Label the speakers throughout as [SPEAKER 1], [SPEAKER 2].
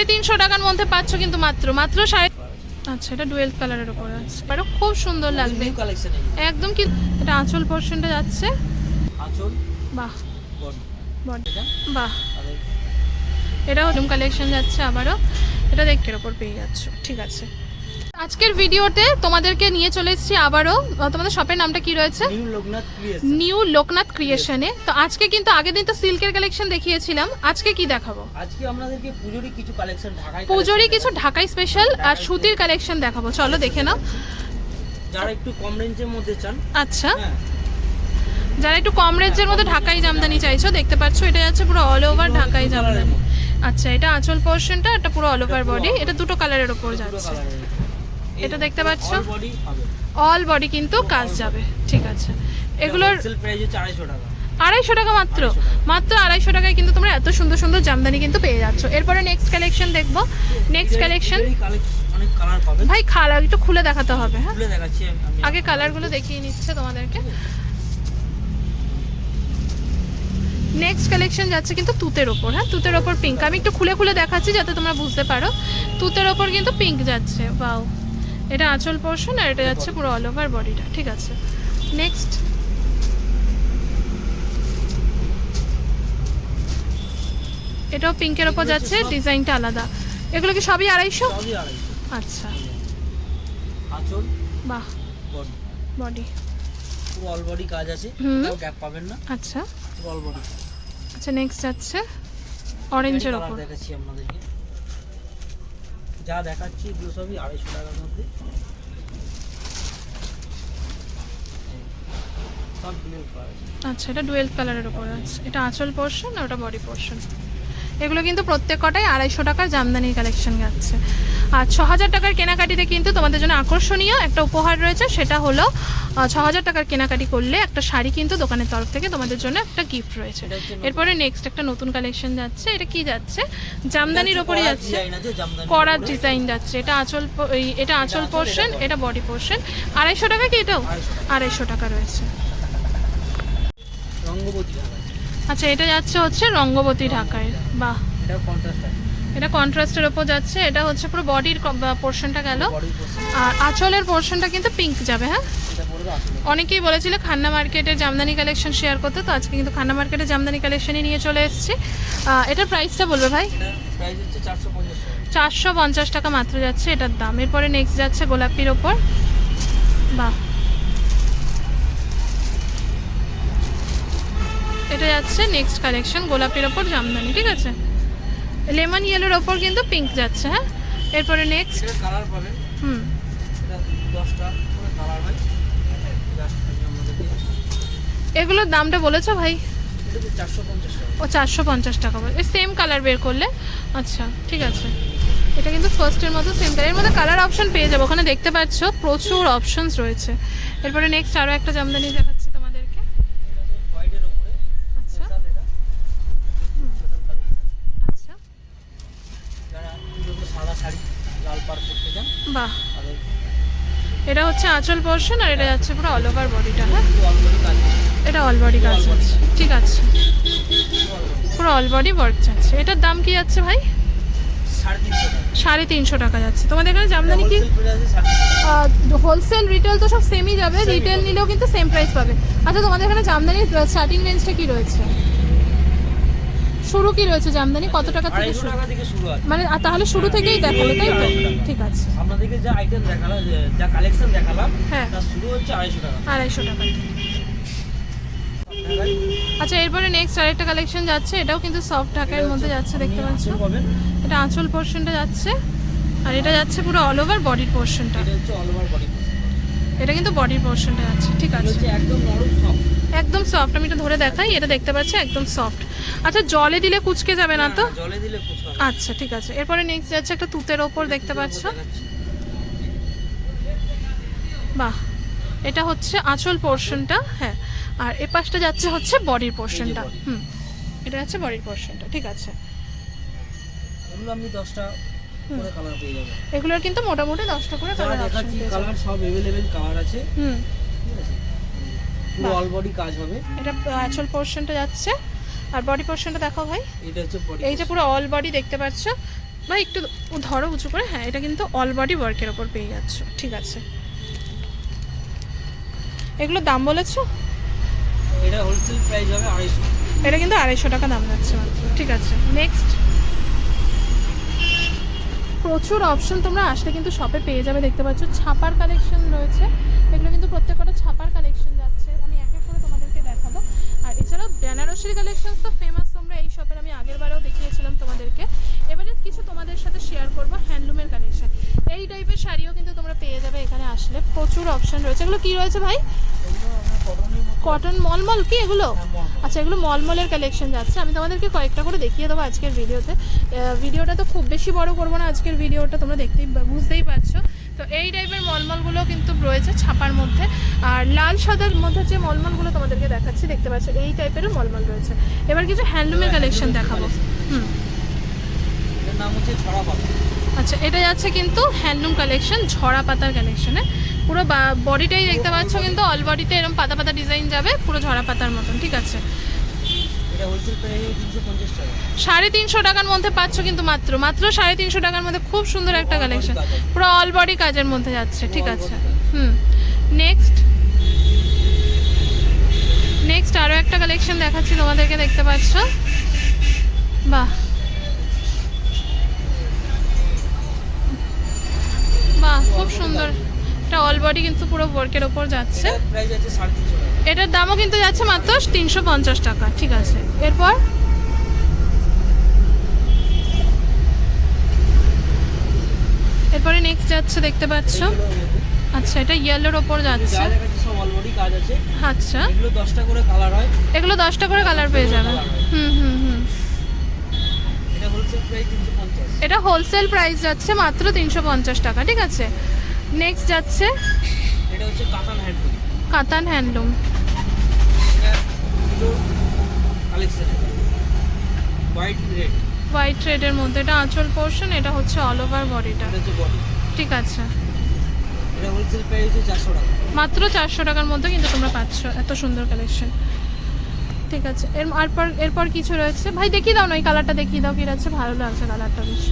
[SPEAKER 1] সাড়ে তিনশো টাকার মধ্যে পাচ্ছ কিন্তু মাত্র মাত্র সাড়ে আচ্ছা এটা ডুয়েল কালারের উপরে আছে। আরও খুব সুন্দর লাগবে। একদম কি এটা আঁচল পোর্শনটা যাচ্ছে।
[SPEAKER 2] আঁচল?
[SPEAKER 1] বাহ।
[SPEAKER 2] এটা?
[SPEAKER 1] বাহ। এটাও রুম কালেকশন যাচ্ছে আবারও। এটা দেখের ওপর পেয়ে যাচ্ছ। ঠিক আছে। আজকের ভিডিওতে তোমাদেরকে নিয়ে চলে এসেছি আবারও। তোমাদের শপের নামটা কি রয়েছে?
[SPEAKER 2] New Loknath creation.
[SPEAKER 1] তো আজকে কিন্তু আগের দিন তো সিল্কের কালেকশন দেখিয়েছিলাম। আজকে কি দেখাবো?
[SPEAKER 2] আজকে আপনাদেরকে পুজোরই কিছু কালেকশন ঢাকায়
[SPEAKER 1] পুজোরই কিছু ঢাকাই স্পেশাল আর সুতির কালেকশন দেখাবো। চলো দেখে নাও।
[SPEAKER 2] যারা একটু কম রেঞ্জের মধ্যে চান।
[SPEAKER 1] আচ্ছা।
[SPEAKER 2] হ্যাঁ।
[SPEAKER 1] যারা একটু কম রেঞ্জের মধ্যে ঢাকাই জামদানি চাইছো দেখতে পাচ্ছ এটা যাচ্ছে পুরো অল ওভার ঢাকাই জামদানি। আচ্ছা এটা আঁচল পোর্শনটা এটা পুরো অল ওভার বডি এটা দুটো কালারের ওপর যাচ্ছে। এটা দেখতে পাচ্ছ? অল বডি কিন্তু কাজ যাবে ঠিক আছে। এগুলোর
[SPEAKER 2] আড়াইশো টাকা।
[SPEAKER 1] মাত্র? মাত্র আড়াইশো টাকায় কিন্তু তোমরা এত সুন্দর সুন্দর জামদানি কিন্তু পেয়ে যাচ্ছ। এরপরে নেক্সট কালেকশন দেখব। নেক্সট কালেকশন
[SPEAKER 2] কালার
[SPEAKER 1] ভাই খালা একটু খুলে দেখাতে হবে হ্যাঁ? আগে কালারগুলো দেখিয়ে নিচ্ছে তোমাদেরকে। নেক্সট কালেকশন যাচ্ছে কিন্তু তুতের ওপর হ্যাঁ? তুতের ওপর পিঙ্ক আমি একটু খুলে খুলে দেখাচ্ছি যাতে তোমরা বুঝতে পারো। তুতের ওপর কিন্তু পিঙ্ক যাচ্ছে বাও এটা আঁচল পোর্শন আর এটা যাচ্ছে পুরো অল ওভার বডিটা ঠিক আছে? নেক্সট এটাও পিঙ্কের ওপর যাচ্ছে ডিজাইনটা আলাদা। এগুলো কি সবই আড়াইশো? আচ্ছা।
[SPEAKER 2] আঁচল
[SPEAKER 1] বাহ।
[SPEAKER 2] বডি অল বডি কাজ আছে। গ্যাপ পাবেন না।
[SPEAKER 1] আচ্ছা।
[SPEAKER 2] অল বডি
[SPEAKER 1] আচ্ছা নেক্সট যাচ্ছে অরেঞ্জের ওপর।
[SPEAKER 2] দেখাচ্ছি আপনাদেরকে। যা দেখাচ্ছি এগুলো সবই আড়াইশো টাকার মধ্যে।
[SPEAKER 1] আচ্ছা এটা ডুয়েল কালারের উপর আছে। এটা আঁচল পোর্শন আর ওটা বডি পোর্শন এগুলো কিন্তু প্রত্যেক কটাই আড়াইশো টাকার জামদানির কালেকশন যাচ্ছে। আর ছ হাজার টাকার কেনাকাটিতে কিন্তু তোমাদের জন্য আকর্ষণীয় একটা উপহার রয়েছে সেটা হলো ছ হাজার টাকার কেনাকাটি করলে একটা শাড়ি কিন্তু দোকানের তরফ থেকে তোমাদের জন্য একটা গিফট রয়েছে। এরপরে নেক্সট একটা নতুন কালেকশন যাচ্ছে এটা কি যাচ্ছে? জামদানির
[SPEAKER 2] করার
[SPEAKER 1] যাচ্ছে। করার ডিজাইন যাচ্ছে এটা আঁচল এটা আঁচল পোর্শন
[SPEAKER 2] এটা
[SPEAKER 1] বডি পোর্শন আড়াইশো টাকা কি এটাও? আড়াইশো টাকা রয়েছে।
[SPEAKER 2] রঙ্গবতী।
[SPEAKER 1] আচ্ছা এটা যাচ্ছে হচ্ছে রঙ্গবতী ঢাকায়। বাহ। এটা কন্ট্রাস্টের ওপর যাচ্ছে এটা হচ্ছে পুরো বডির পোর্শনটা গেল। আর আঁচলের পোর্শনটা কিন্তু পিঙ্ক যাবে হ্যাঁ? অনেকেই বলেছিল খান্না মার্কেটের জামদানি কালেকশন শেয়ার করতে তো আজকে কিন্তু খান্না মার্কেটের জামদানি কালেকশনই নিয়ে চলে এসেছি। এটার প্রাইসটা বলবে ভাই?
[SPEAKER 2] প্রাইস হচ্ছে চারশো পঞ্চাশ টাকা।
[SPEAKER 1] চারশো পঞ্চাশ টাকা মাত্র যাচ্ছে এটার দাম। এরপরে নেক্সট যাচ্ছে গোলাপির ওপর। বাহ। এটা যাচ্ছে নেক্সট কালেকশন গোলাপির ওপর জামদানি ঠিক আছে? লেমন ইয়েলোর ওপর কিন্তু পিঙ্ক যাচ্ছে হ্যাঁ? এরপরে নেক্সট
[SPEAKER 2] কালার পাবেন
[SPEAKER 1] হুম।
[SPEAKER 2] কালার হয়
[SPEAKER 1] এগুলোর দামটা বলেছ ভাই? ও চারশো পঞ্চাশ টাকা বলে। সেম কালার বের করলে? আচ্ছা ঠিক আছে। এটা কিন্তু ফার্স্টের মতো সেম কালারের মধ্যে কালার অপশন পেয়ে যাব। ওখানে দেখতে পাচ্ছ প্রচুর অপশনস রয়েছে। এরপরে নেক্সট আরও একটা জামদানি দেখাচ্ছি। বাহ। এটা হচ্ছে আঁচল পোর্শন আর এটা যাচ্ছে পুরো অল ওভার বডিটা হ্যাঁ। এটা অল বডি কাজ আছে। ঠিক আছে। পুরো অল বডি ওয়ার্ক যাচ্ছে। এটার দাম কি যাচ্ছে ভাই?
[SPEAKER 2] সাড়ে তিনশো টাকা
[SPEAKER 1] যাচ্ছে। তোমাদের এখানে জামদানি কি?
[SPEAKER 2] হোলসেল
[SPEAKER 1] রিটেল তো সব সেমই যাবে। রিটেল নিলেও কিন্তু সেম প্রাইস পাবে। আচ্ছা তোমাদের এখানে জামদানির স্টার্টিং রেঞ্জটা কি রয়েছে? শুরু কি রয়েছে জামদানি? কত টাকা থেকে শুরু?
[SPEAKER 2] থেকে শুরু আছে।
[SPEAKER 1] মানে তাহলে শুরু থেকেই দেখাল তাই তো? ঠিক আছে।
[SPEAKER 2] আপনাদেরকে যা আইটেম দেখালাম যা কালেকশন দেখালাম
[SPEAKER 1] হ্যাঁ।
[SPEAKER 2] তার শুরু হচ্ছে আড়াইশো টাকা।
[SPEAKER 1] আড়াইশো টাকা। আচ্ছা এরপরে নেক্সট আরেকটা কালেকশন যাচ্ছে। এটাও কিন্তু সফট ঢাকার মধ্যে যাচ্ছে দেখতে পাচ্ছ? এটা আঁচল পোর্শনটা যাচ্ছে। আর এটা যাচ্ছে পুরো অল ওভার বডির পোর্শনটা
[SPEAKER 2] এটা হচ্ছে অল ওভার বডি
[SPEAKER 1] এটা কিন্তু বডির পোর্শনটা যাচ্ছে ঠিক আছে।
[SPEAKER 2] একদম নরম সফট
[SPEAKER 1] একদম সফট আমি এটা ধরে দেখাই এটা দেখতে পাচ্ছি একদম সফট আচ্ছা জলে দিলে কুচকে যাবে না তো?
[SPEAKER 2] জলে দিলে
[SPEAKER 1] আচ্ছা ঠিক আছে। এরপরে নেক্সট যাচ্ছে একটা তুতের ওপর দেখতে পাচ্ছ। বাহ এটা হচ্ছে আঁচল পোর্শনটা হ্যাঁ। আর এ পাশটা যাচ্ছে হচ্ছে বডির পোর্শনটা হুম এটা যাচ্ছে বডির পোর্শনটা ঠিক আছে।
[SPEAKER 2] এগুলো আপনি দশটা করে কালার পেয়ে যাবেন
[SPEAKER 1] এগুলোর কিন্তু মোটামুটি দশটা করে কালার যাবে।
[SPEAKER 2] কালার সব এভেলেবেল কালার আছে।
[SPEAKER 1] হুম।
[SPEAKER 2] ঠিক আছে? পুরো। অল বডি কাজ হবে।
[SPEAKER 1] এটা আঁচল পোর্শনটা যাচ্ছে। আর বডি পোর্শনটা দেখো ভাই।
[SPEAKER 2] এটা হচ্ছে বডি
[SPEAKER 1] এই যে পুরো অল বডি দেখতে পাচ্ছ। বা একটু ধরো উঁচু করে। হ্যাঁ এটা কিন্তু অল বডি ওয়ার্কের ওপর পেয়ে যাচ্ছ। ঠিক আছে। এগুলোর দাম বলেছ?
[SPEAKER 2] এটা হোলসেল প্রাইস হবে আড়াইশো।
[SPEAKER 1] এটা কিন্তু আড়াইশো টাকা দাম যাচ্ছে মাত্র। ঠিক আছে। নেক্সট প্রচুর অপশন তোমরা আসলে কিন্তু শপে পেয়ে যাবে। দেখতে পাচ্ছ ছাপার কালেকশন রয়েছে। এগুলো কিন্তু প্রত্যেকটা ছাপার কালেকশন যাচ্ছে আমি এক এক করে তোমাদেরকে দেখাবো আর এছাড়াও বেনারসির কালেকশন তো ফেমাস তোমরা এই শপের আমি আগের বারেও দেখিয়েছিলাম তোমাদেরকে। এবারে কিছু তোমাদের সাথে শেয়ার করব হ্যান্ডলুমের কালেকশন এই টাইপের শাড়িও কিন্তু তোমরা পেয়ে যাবে এখানে আসলে। প্রচুর অপশন রয়েছে। এগুলো কি রয়েছে ভাই? কটন মলমল কি এগুলো?
[SPEAKER 2] হ্যাঁ,
[SPEAKER 1] আচ্ছা এগুলো মলমলের কালেকশন যাচ্ছে। আমি তোমাদেরকে কয়েকটা করে দেখিয়ে দেবো আজকের ভিডিওতে ভিডিওটা তো খুব বেশি বড় করব না। আজকের ভিডিওটা তোমরা দেখতেই বুঝতেই পারছ। তো এই টাইপের মলমলগুলো কিন্তু রয়েছে ছাপার মধ্যে। আর লাল সাদার মধ্যে যে মলমলগুলো তোমাদেরকে দেখাচ্ছি দেখতে পাচ্ছ এই টাইপেরও মলমল রয়েছে। এবার কিছু হ্যান্ডলুমের কালেকশন দেখাবো। হুম।
[SPEAKER 2] হচ্ছে
[SPEAKER 1] আচ্ছা এটা যাচ্ছে কিন্তু হ্যান্ডলুম কালেকশন ঝরা পাতার কালেকশনে পুরো বডিটাই দেখতে পাচ্ছ কিন্তু অল বডিতে এরকম পাতা পাতা ডিজাইন যাবে পুরো ঝরা পাতার মতন ঠিক আছে? সাড়ে তিনশো টাকার মধ্যে পাচ্ছ কিন্তু মাত্র। মাত্র সাড়ে তিনশো টাকার মধ্যে খুব সুন্দর একটা কালেকশন পুরো অল বডি কাজের মধ্যে যাচ্ছে ঠিক আছে। হুম। নেক্সট নেক্সট আরও একটা কালেকশন দেখাচ্ছি তোমাদেরকে দেখতে পাচ্ছ? বাহ। বাহ খুব সুন্দর। এটা অল বডি কিন্তু পুরো ওয়ার্কের ওপর যাচ্ছে।
[SPEAKER 2] এটার
[SPEAKER 1] দামও কিন্তু যাচ্ছে মাত্র তিনশো পঞ্চাশ টাকা ঠিক আছে। এরপর? এরপরে নেক্সট যাচ্ছে দেখতে পাচ্ছ। আচ্ছা এটা ইয়েলোর ওপর যাচ্ছে। আচ্ছা।
[SPEAKER 2] এগুলো দশটা করে কালার হয়।
[SPEAKER 1] এগুলো দশটা করে কালার পেয়ে যাবে। হুম হুম হুম।
[SPEAKER 2] এটা হোলসেল প্রাইস
[SPEAKER 1] এটা হোলসেল প্রাইস যাচ্ছে মাত্র তিনশো পঞ্চাশ টাকা ঠিক আছে। নেক্সট যাচ্ছে?
[SPEAKER 2] এটা হচ্ছে katan handloom.
[SPEAKER 1] Katan handloom.
[SPEAKER 2] Collection. White red
[SPEAKER 1] white রেডের মধ্যে। এটা আঁচল পোর্শন এটা হচ্ছে অল ওভার বডিটা ঠিক আছে। মাত্র চারশো টাকার মধ্যে কিন্তু তোমরা পাচ্ছ। এত সুন্দর কালেকশন ঠিক আছে। এর এরপর এরপর কিছু রয়েছে। ভাই দেখিয়ে দাও না ওই কালারটা দেখিয়ে দাও কি রয়েছে? ভালো লাগছে কালারটা বেশ।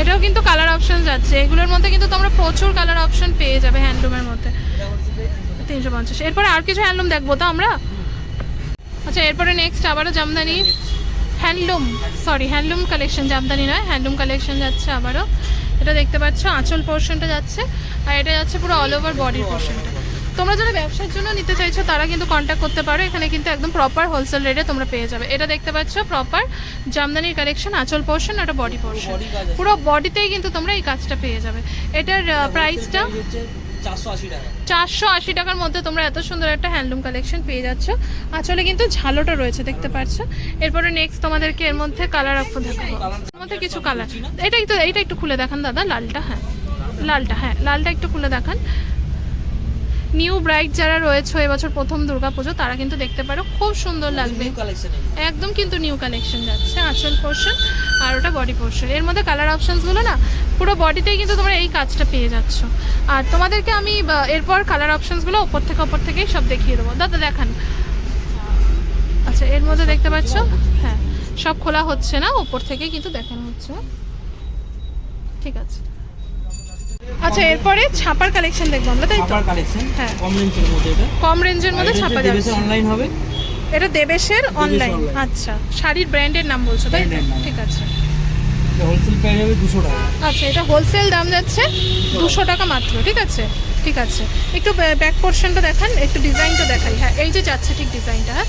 [SPEAKER 1] এটাও কিন্তু কালার অপশন যাচ্ছে। এগুলোর মধ্যে কিন্তু তোমরা প্রচুর কালার অপশন পেয়ে যাবে হ্যান্ডলুমের মধ্যে।
[SPEAKER 2] তিনশো
[SPEAKER 1] পঞ্চাশ। এরপরে আর কিছু হ্যান্ডলুম দেখব তো আমরা? আচ্ছা এরপরে নেক্সট আবারও Jamdani. Handloom sorry handloom collection Jamdani নয় হ্যান্ডলুম কালেকশন যাচ্ছে আবারও। এটা দেখতে পাচ্ছ, আঁচল পোর্শনটা যাচ্ছে, আর এটা যাচ্ছে পুরো অল ওভার বডির পোর্শনটা তোমরা যারা ব্যবসার জন্য নিতে চাইছো তারা কিন্তু কন্ট্যাক্ট করতে পারো। এখানে কিন্তু একদম প্রপার হোলসেল রেটে তোমরা পেয়ে যাবে। এটা দেখতে পাচ্ছ প্রপার জামদানির কালেকশন আঁচল পোর্শন আর বডি পোর্শন পুরো বডিতেই কিন্তু তোমরা এই কাজটা পেয়ে যাবে। এটার প্রাইসটা
[SPEAKER 2] চারশো আশি
[SPEAKER 1] চারশো আশি টাকার মধ্যে তোমরা এত সুন্দর একটা হ্যান্ডলুম কালেকশন পেয়ে যাচ্ছ। আসলে কিন্তু ঝালোটা রয়েছে দেখতে পাচ্ছ। এরপরে নেক্সট তোমাদেরকে এর মধ্যে কালার আপু দেখাবো। এর মধ্যে কিছু কালার এটা একটু এইটা একটু খুলে দেখান দাদা লালটা হ্যাঁ। লালটা হ্যাঁ লালটা একটু খুলে দেখান। নিউ ব্রাইড যারা রয়েছে এবছর প্রথম দুর্গাপুজো তারা কিন্তু দেখতে পারো খুব সুন্দর লাগবে।
[SPEAKER 2] নিউ
[SPEAKER 1] একদম কিন্তু নিউ কালেকশন যাচ্ছে আঁচল পোর্শন আর ওটা বডি পোর্শন এর মধ্যে কালার অপশনসগুলো না পুরো বডিতেই কিন্তু তোমরা এই কাজটা পেয়ে যাচ্ছ। আর তোমাদেরকে আমি এরপর কালার অপশনসগুলো ওপর থেকে ওপর থেকেই সব দেখিয়ে দেবো। দাদা দেখান। আচ্ছা এর মধ্যে দেখতে পাচ্ছ? হ্যাঁ সব খোলা হচ্ছে না ওপর থেকেই কিন্তু দেখানো হচ্ছে। ঠিক আছে। আচ্ছা এরপরে ছাপার কালেকশন দেখব আমরা তাই
[SPEAKER 2] ছাপার কালেকশন
[SPEAKER 1] হ্যাঁ।
[SPEAKER 2] কম রেঞ্জের মধ্যে এটা।
[SPEAKER 1] কম রেঞ্জের মধ্যে ছাপা যাচ্ছে।
[SPEAKER 2] অনলাইন হবে।
[SPEAKER 1] এটা দেবেশের অনলাইন আচ্ছা শাড়ির ব্র্যান্ডের নাম বলছো তাই। ঠিক আছে।
[SPEAKER 2] হোলসেল প্রাইস হবে দুশো টাকা।
[SPEAKER 1] আচ্ছা এটা হোলসেল দাম যাচ্ছে দুশো টাকা মাত্র ঠিক আছে? ঠিক আছে। একটু ব্যাক পোর্শনটা দেখান একটু ডিজাইনটা দেখাই। হ্যাঁ এই যে যাচ্ছে ঠিক ডিজাইনটা হ্যাঁ?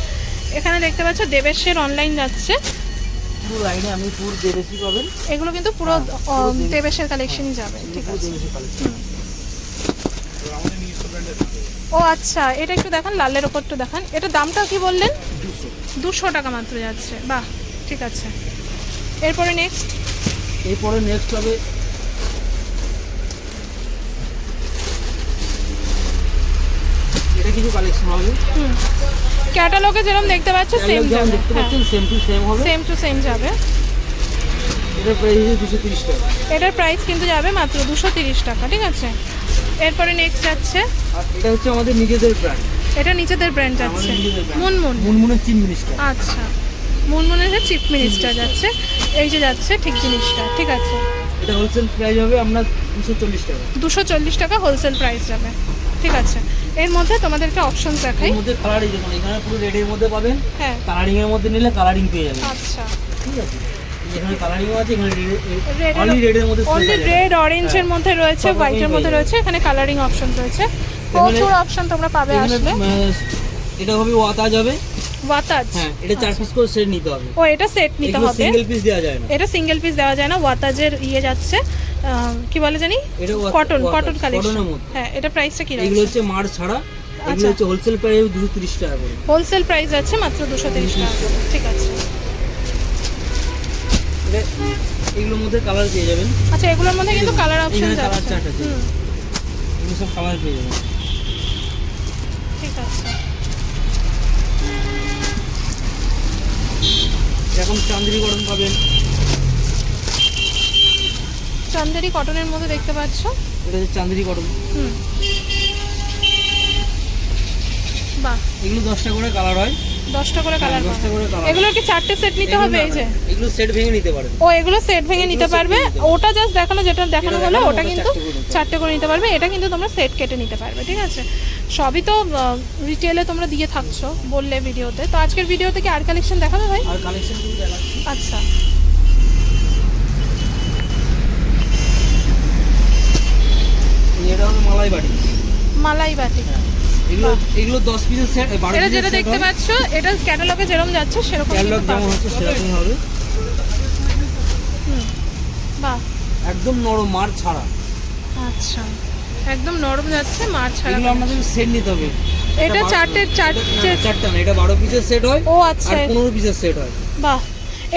[SPEAKER 1] এখানে দেখতে পাচ্ছ দেবেশের অনলাইন যাচ্ছে।
[SPEAKER 2] পুরো লাইনে আপনি পুরো দেবেশি পাবেন।
[SPEAKER 1] এগুলো কিন্তু পুরো
[SPEAKER 2] হ্যাঁ,
[SPEAKER 1] দেবেশের কালেকশনই যাবে ঠিক আছে। ও আচ্ছা এটা একটু দেখান লালের ওপর একটু দেখান। এটা দামটা কি বললেন?
[SPEAKER 2] দুশো।
[SPEAKER 1] টাকা মাত্র যাচ্ছে বাহ ঠিক আছে। এরপরে নেক্সট
[SPEAKER 2] এরপরে নেক্সট হবে এটা কিছু কালেকশন হবে।
[SPEAKER 1] হুম। ক্যাটালগে যেরকম দেখতে পাচ্ছ সেম যাবে।
[SPEAKER 2] দেখতে পাচ্ছেন সেম টু সেম হবে।
[SPEAKER 1] সেম টু সেম যাবে।
[SPEAKER 2] এটার প্রাইস হচ্ছে দুশো তিরিশ টাকা।
[SPEAKER 1] এটার প্রাইস কিন্তু যাবে মাত্র দুশো তিরিশ টাকা ঠিক আছে? এরপরে নেক্সট যাচ্ছে।
[SPEAKER 2] এটা হচ্ছে আমাদের নিজেদের ব্র্যান্ড
[SPEAKER 1] এটা নিজেদের ব্র্যান্ড যাচ্ছে। মুনমুন।
[SPEAKER 2] মুনমুনের চিন মিনিস্টার
[SPEAKER 1] আচ্ছা। মুনমুনের চিফ মিনিস্টার যাচ্ছে। এই যে যাচ্ছে ঠিক জিনিসটা ঠিক আছে?
[SPEAKER 2] এটা হোলসেল প্রাইস হবে আপনার দুশো চল্লিশ টাকা।
[SPEAKER 1] দুশো চল্লিশ টাকা হোলসেল প্রাইস যাবে। ঠিক আছে। এর মধ্যে তোমাদেরকে অপশন দেখাই।
[SPEAKER 2] এর মধ্যে কালারিং দেখুন এখানে পুরো রেডের মধ্যে পাবেন।
[SPEAKER 1] হ্যাঁ।
[SPEAKER 2] কালারিং এর মধ্যে নিলে কালারিং পেয়ে যাবেন।
[SPEAKER 1] আচ্ছা।
[SPEAKER 2] ঠিক আছে? এখানে কালারিং আছে এখানে মধ্যে
[SPEAKER 1] অনলি রেড অরেঞ্জের
[SPEAKER 2] হ্যাঁ।
[SPEAKER 1] মধ্যে রয়েছে
[SPEAKER 2] সব রকমই
[SPEAKER 1] হোয়াইটের মধ্যে রয়েছে এখানে কালারিং অপশন রয়েছে। প্রচুর অপশন তোমরা পাবে আসলে।
[SPEAKER 2] এটা হবে ওয়াতাজ হবে।
[SPEAKER 1] ওয়াতাজ
[SPEAKER 2] হ্যাঁ এটা চার পিস করে সেট নিতে হবে।
[SPEAKER 1] ও এটা সেট নিতে হবে।
[SPEAKER 2] সিঙ্গেল পিস দেওয়া যায় না।
[SPEAKER 1] এটা সিঙ্গেল পিস দেওয়া যায় না ওয়াতাজের ইয়ে যাচ্ছে। কি বলে জানি? Cotton cotton collection. হ্যাঁ এটা প্রাইসটা কি
[SPEAKER 2] এগুলো হচ্ছে মার ছাড়া
[SPEAKER 1] আচ্ছা।
[SPEAKER 2] এগুলো হচ্ছে হোলসেল প্রাইস দুশো তিরিশ টাকা করে।
[SPEAKER 1] হোলসেল প্রাইস আছে মাত্র দুশো তিরিশ টাকা ঠিক আছে।
[SPEAKER 2] এগুলোর মধ্যে কালার পেয়ে যাবেন।
[SPEAKER 1] আচ্ছা এগুলোর মধ্যে কিন্তু কালার অপশন
[SPEAKER 2] colour
[SPEAKER 1] যাচ্ছে
[SPEAKER 2] chart আছে। এগুলো সব কালার পেয়ে যাবেন
[SPEAKER 1] ঠিক আছে
[SPEAKER 2] এখন চান্দেরি গরম পাবেন।
[SPEAKER 1] চান্দেরি কটনের মধ্যে দেখতে পাচ্ছ?
[SPEAKER 2] এটা হচ্ছে চান্দেরি কটন
[SPEAKER 1] হুম। বাহ।
[SPEAKER 2] এগুলো দশটা করে কালার হয়।
[SPEAKER 1] দশটা করে কালার
[SPEAKER 2] হ্যাঁ, দশটা করে কালার
[SPEAKER 1] এগুলো কি চারটে সেট নিতে হবে এই যে?
[SPEAKER 2] এগুলো সেট ভেঙে নিতে পারেন
[SPEAKER 1] ও এগুলো সেট ভেঙে নিতে পারবে।
[SPEAKER 2] পারবে।
[SPEAKER 1] ওটা জাস্ট দেখানো যেটা দেখানো হলো ওটা কিন্তু
[SPEAKER 2] চারটে করে নিতে
[SPEAKER 1] পারবে। এটা কিন্তু তোমরা সেট কেটে নিতে পারবে ঠিক আছে? সবই তো রিটেলে তোমরা দিয়ে থাকছো বললে ভিডিওতে। তো আজকের ভিডিওতে কি আর কালেকশন দেখাবে ভাই?
[SPEAKER 2] আর কালেকশন
[SPEAKER 1] আচ্ছা।
[SPEAKER 2] এটা হলো মালাই বাড়ি
[SPEAKER 1] মালাই বাটি
[SPEAKER 2] এগুলো এগুলো দশ পিসের সেট বারো
[SPEAKER 1] এটা
[SPEAKER 2] পিসের
[SPEAKER 1] যেটা দেখতে পাচ্ছ এটা ক্যাটালগে যেরকম যাচ্ছে সেরকম
[SPEAKER 2] ক্যাটলগ যেমন হচ্ছে সেরকমই হবে।
[SPEAKER 1] বাহ।
[SPEAKER 2] একদম নরম মার ছাড়া।
[SPEAKER 1] আচ্ছা একদম নরম যাচ্ছে মার ছাড়া
[SPEAKER 2] এগুলো আপনাদের সেট নিতে হবে।
[SPEAKER 1] এটা চারটে চারটে
[SPEAKER 2] চারটা না এটা বারো পিসের সেট হয়
[SPEAKER 1] ও
[SPEAKER 2] আর
[SPEAKER 1] আচ্ছা
[SPEAKER 2] পনেরো পিসের সেট হয়।
[SPEAKER 1] বাহ।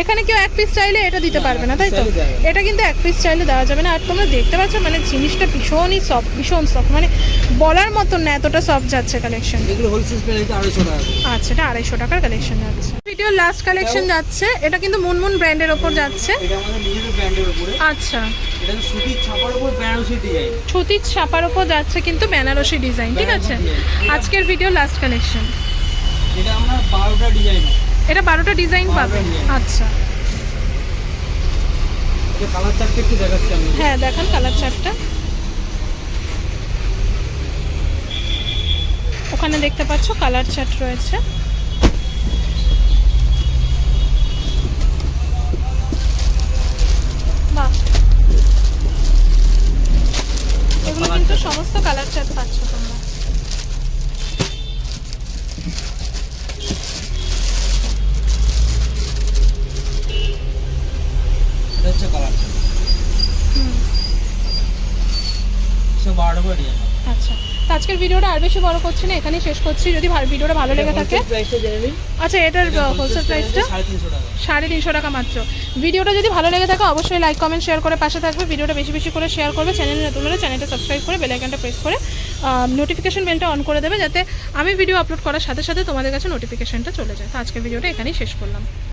[SPEAKER 1] এখানে কেউ এক পিস চাইলে এটা দিতে পারবে না তাই তো। এটা কিন্তু এক পিস চাইলে দেওয়া যাবে না। আর তোমরা দেখতে পাচ্ছ মানে জিনিসটা ভীষণই সফট ভীষণ সফট মানে বলার মতন না এতটা সফট যাচ্ছে কালেকশন
[SPEAKER 2] এগুলো হোলসেল প্রাইস আড়াইশো টাকা
[SPEAKER 1] আচ্ছা এটা আড়াইশো টাকার কালেকশন যাচ্ছে। ভিডিও লাস্ট কালেকশন যাচ্ছে। এটা কিন্তু মুনমুন ব্র্যান্ডের ওপর যাচ্ছে।
[SPEAKER 2] এটা আমাদের নিজেদের ব্র্যান্ডের উপরে।
[SPEAKER 1] আচ্ছা।
[SPEAKER 2] এটা সুতির ছাপার উপর বেনারসি ডিজাইন
[SPEAKER 1] ছুতির ছাপার ওপর যাচ্ছে কিন্তু বেনারসি ডিজাইন ঠিক আছে? আজকের ভিডিও লাস্ট কালেকশন
[SPEAKER 2] এটা আমরা বারোটা ডিজাইন
[SPEAKER 1] এটা বারোটা ডিজাইন পাবে। আচ্ছা।
[SPEAKER 2] কালার চারটে একটু দেখাচ্ছি আমি।
[SPEAKER 1] হ্যাঁ দেখান কালার চারটা ওখানে দেখতে পাচ্ছ কালার চার্ট রয়েছে। এগুলো কিন্তু সমস্ত কালার চার্ট পাচ্ছ তোমরা।
[SPEAKER 2] এটা হচ্ছে কালার
[SPEAKER 1] হুম।
[SPEAKER 2] সব বারোটা করে
[SPEAKER 1] আচ্ছা তো আজকের ভিডিওটা আর বেশি বড় করছি না এখানেই শেষ করছি। যদি ভিডিওটা ভালো লেগে থাকে আচ্ছা এটার হোলসেল প্রাইসটা সাড়ে তিনশো টাকা। মাত্র। ভিডিওটা যদি ভালো লেগে থাকে অবশ্যই লাইক কমেন্ট শেয়ার করে পাশে থাকবে। ভিডিওটা বেশি বেশি করে শেয়ার করবে। চ্যানেলে নতুন হলে চ্যানেলটা সাবস্ক্রাইব করে বেল আইকনটা প্রেস করে নোটিফিকেশন বেলটা অন করে দেবে যাতে আমি ভিডিও আপলোড করার সাথে সাথে তোমাদের কাছে নোটিফিকেশনটা চলে যায়। তো আজকের ভিডিওটা এখানেই শেষ করলাম।